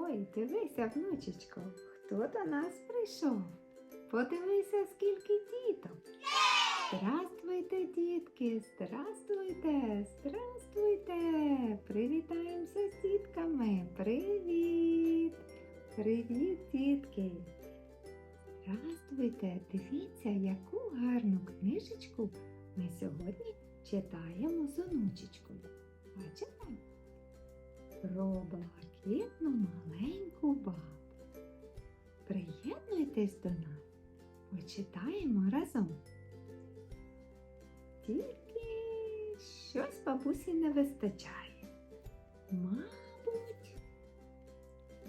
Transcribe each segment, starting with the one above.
Ой, дивися, внучечко, хто до нас прийшов? Подивися, скільки діток. Здравствуйте, дітки, здравствуйте, здравствуйте. Привітаємося з дітками. Привіт. Привіт, дітки. Здравствуйте. Дивіться, яку гарну книжечку ми сьогодні читаємо з онучечкою. Бачите? Про блакитну маленьку бабу. Приєднуйтесь до нас, почитаємо разом. Тільки щось бабусі не вистачає. Мабуть,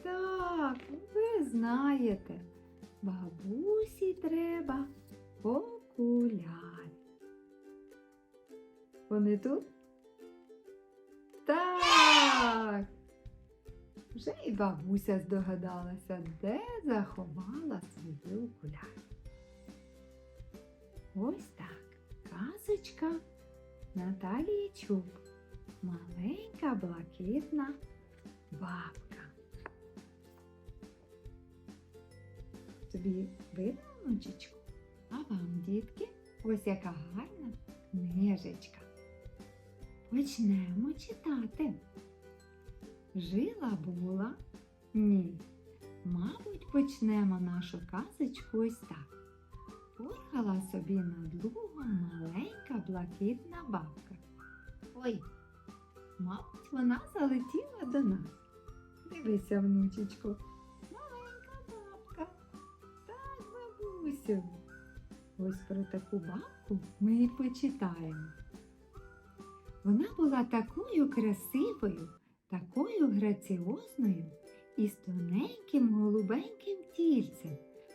так, ви знаєте, бабусі треба окуляри. Вони тут? Вже і бабуся здогадалася, де заховала свої окуляри. Ось так. Казочка Наталії Чуб. Маленька блакитна бабка. Тобі видно, внучечку? А вам, дітки, ось яка гарна книжечка. Почнемо читати. Жила була? Ні. Мабуть, почнемо нашу казочку ось так. Поргала собі над лугом маленька блакитна бабка. Ой, мабуть, вона залетіла до нас. Дивися, внучечко. Маленька бабка. Так, бабусю. Ось про таку бабку ми і почитаємо. Вона була такою красивою, такою граціозною і з тоненьким голубеньким тільцем,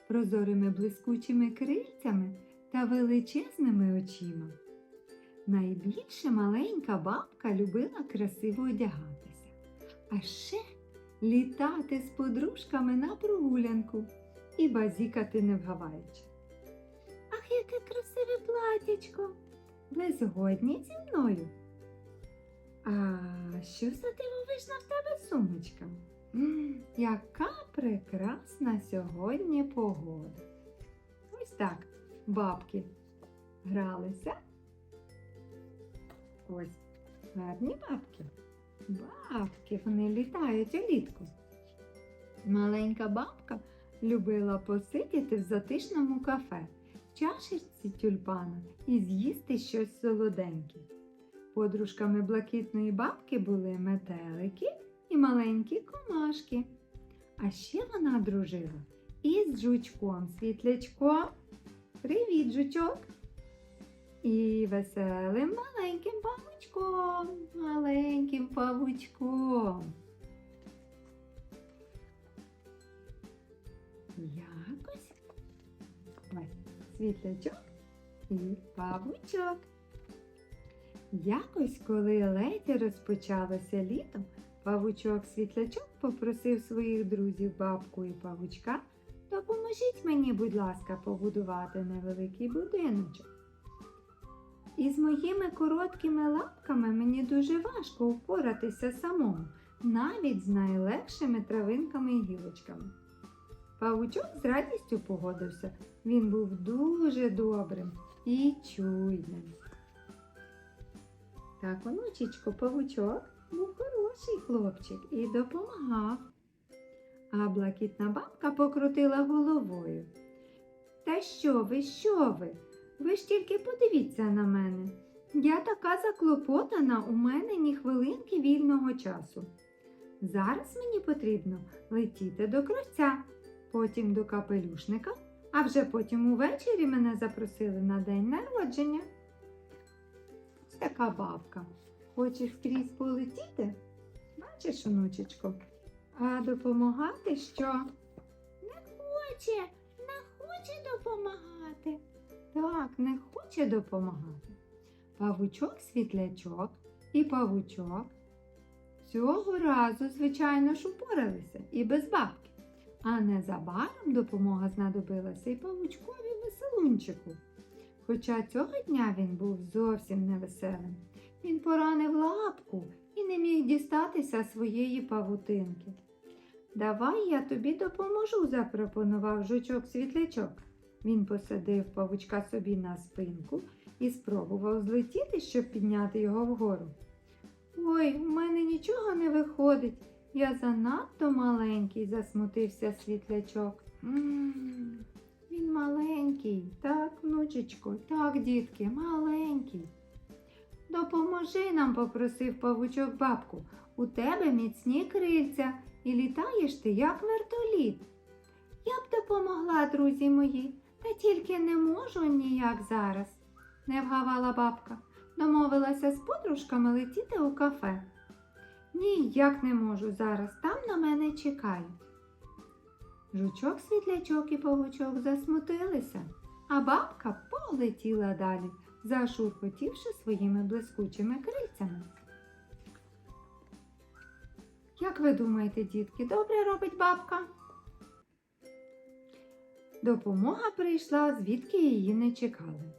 прозорими блискучими крильцями та величезними очима. Найбільше маленька бабка любила красиво одягатися, а ще літати з подружками на прогулянку і базікати не вгаваючи. Ах, яке красиве платячко! Ви згодні зі мною? А що за дивовижна в тебе сумочка? Яка прекрасна сьогодні погода. Ось так бабки гралися. Ось гарні бабки. Бабки, вони літають улітку. Маленька бабка любила посидіти в затишному кафе, в чашечці тюльпана і з'їсти щось солоденьке. Подружками блакитної бабки були метелики і маленькі комашки. А ще вона дружила із жучком світлячком. Привіт, жучок! І веселим маленьким павучком, маленьким павучком. Якось ось світлячок і павучок. Якось, коли ледь розпочалося літо, павучок світлячок попросив своїх друзів бабку і павучка допоможіть мені, будь ласка, побудувати невеликий будиночок. Із моїми короткими лапками мені дуже важко впоратися самому, навіть з найлегшими травинками і гілочками. Павучок з радістю погодився. Він був дуже добрим і чуйним. Так, онучечко, павучок був хороший хлопчик і допомагав. А блакитна бабка покрутила головою. Та що ви, що ви? Ви ж тільки подивіться на мене. Я така заклопотана, у мене ні хвилинки вільного часу. Зараз мені потрібно летіти до кравця, потім до капелюшника, а вже потім увечері мене запросили на день народження. Така бабка. Хочеш скрізь полетіти? Бачиш, онучечко, а допомагати що? Не хоче, не хоче допомагати. Так, не хоче допомагати. Павучок світлячок і павучок цього разу, звичайно ж, упоралися і без бабки. А незабаром допомога знадобилася і павучкові веселунчику. Хоча цього дня він був зовсім невеселим. Він поранив лапку і не міг дістатися своєї павутинки. Давай я тобі допоможу, запропонував жучок світлячок. Він посадив павучка собі на спинку і спробував злетіти, щоб підняти його вгору. Ой, в мене нічого не виходить. Я занадто маленький, засмутився світлячок. м він маленький, так, внучечко, так, дітки, маленький. Допоможи нам, попросив павучок бабку. У тебе міцні крильця і літаєш ти, як вертоліт. Я б допомогла, друзі мої, та тільки не можу ніяк зараз, не вгавала бабка. Домовилася з подружками летіти у кафе. Ніяк не можу зараз, там на мене чекають. Жучок, світлячок і павучок засмутилися, а бабка полетіла далі, зашурхотівши своїми блискучими крильцями. Як ви думаєте, дітки, добре робить бабка? Допомога прийшла, звідки її не чекали.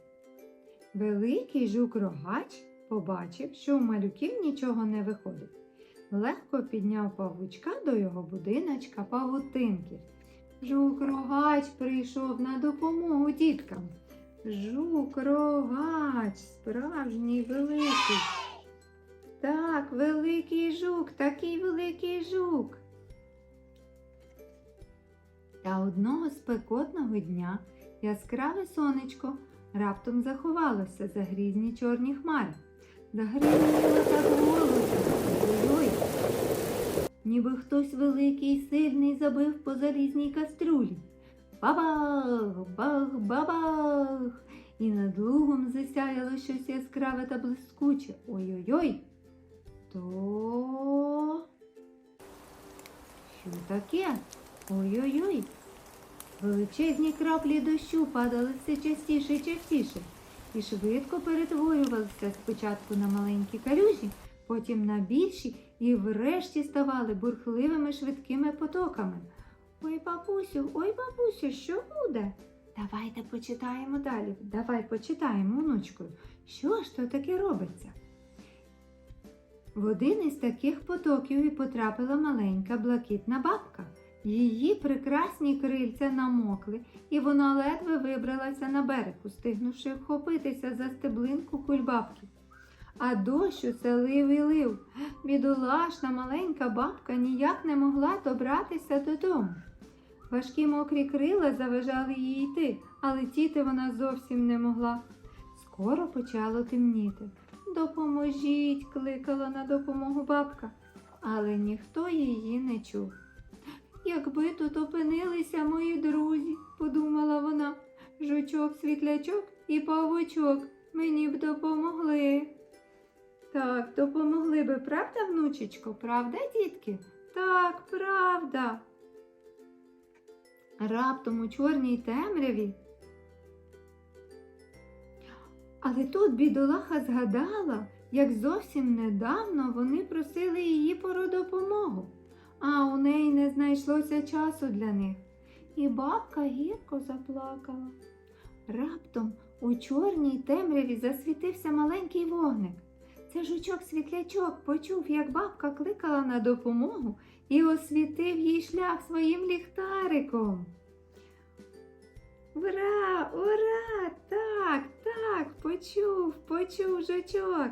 Великий жук рогач побачив, що у малюків нічого не виходить. Легко підняв павучка до його будиночка павутинки. Жук рогач прийшов на допомогу діткам. Жук рогач, справжній великий. Так, великий жук, такий великий жук. Та одного спекотного дня яскраве сонечко раптом заховалося за грізні чорні хмари. Загриміло так голосно, ніби хтось великий і сильний забив по залізній каструлі. Бабах, бах, бабах! І над лугом засяяло щось яскраве та блискуче. Ой-ой-ой. То що таке? Ой-ой-ой. Величезні краплі дощу падали все частіше і частіше і швидко перетворювалися спочатку на маленькі калюжі, потім на більші і врешті ставали бурхливими швидкими потоками. Ой, бабусю, ой, бабусю, що буде? Давайте почитаємо далі. Давай почитаємо, онучкою, що ж то таке робиться. В один із таких потоків і потрапила маленька блакитна бабка. Її прекрасні крильця намокли, і вона ледве вибралася на берег, устигнувши вхопитися за стеблинку кульбабки. А дощ усе лив і лив. Бідолашна маленька бабка ніяк не могла добратися додому. Важкі мокрі крила заважали їй йти, а летіти вона зовсім не могла. Скоро почало темніти. Допоможіть, кликала на допомогу бабка, але ніхто її не чув. Якби тут опинилися мої друзі, подумала вона, жучок, світлячок і павучок мені б допомогли. Так, допомогли би, правда, внучечко? Правда, дітки? Так, правда. Раптом у чорній темряві. Але тут бідолаха згадала, як зовсім недавно вони просили її про допомогу, а у неї не знайшлося часу для них. І бабка гірко заплакала. Раптом у чорній темряві засвітився маленький вогник. Це жучок-світлячок почув, як бабка кликала на допомогу і освітив їй шлях своїм ліхтариком. Ура, ура! Так, так, почув, почув жучок.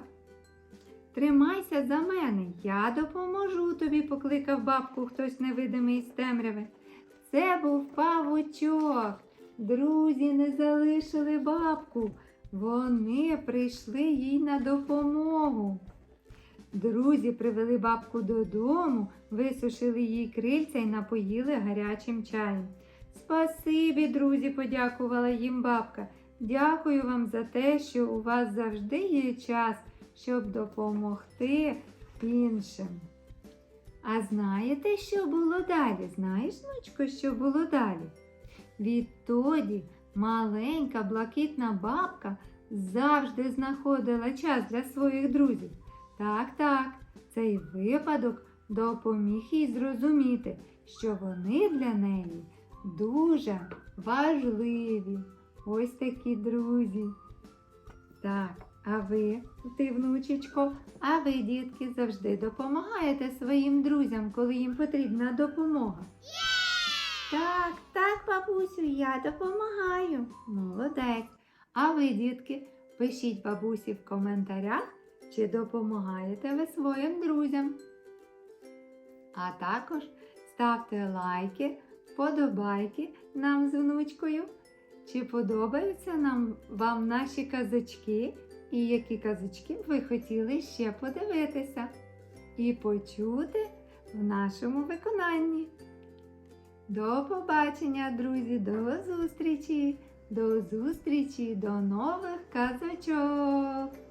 Тримайся за мене, я допоможу тобі, покликав бабку хтось невидимий з темряви. Це був павучок. Друзі не залишили бабку. Вони прийшли їй на допомогу. Друзі привели бабку додому, висушили їй крильця і напоїли гарячим чаєм. Спасибі, друзі, подякувала їм бабка. Дякую вам за те, що у вас завжди є час, щоб допомогти іншим. А знаєте, що було далі? Знаєш, внучко, що було далі? Відтоді маленька блакитна бабка завжди знаходила час для своїх друзів. Так, так, цей випадок допоміг їй зрозуміти, що вони для неї дуже важливі. Ось такі друзі. Так, А ви, ти, внучечко, а ви, дітки, завжди допомагаєте своїм друзям, коли їм потрібна допомога. Так, так, бабусю, я допомагаю. Молодець. А ви, дітки, пишіть бабусі в коментарях, чи допомагаєте ви своїм друзям. А також ставте лайки, вподобайки нам з внучкою. Чи подобаються нам вам наші казочки і які казочки ви хотіли ще подивитися і почути в нашому виконанні? До побачення, друзі, до зустрічі! До зустрічі, до нових казочок!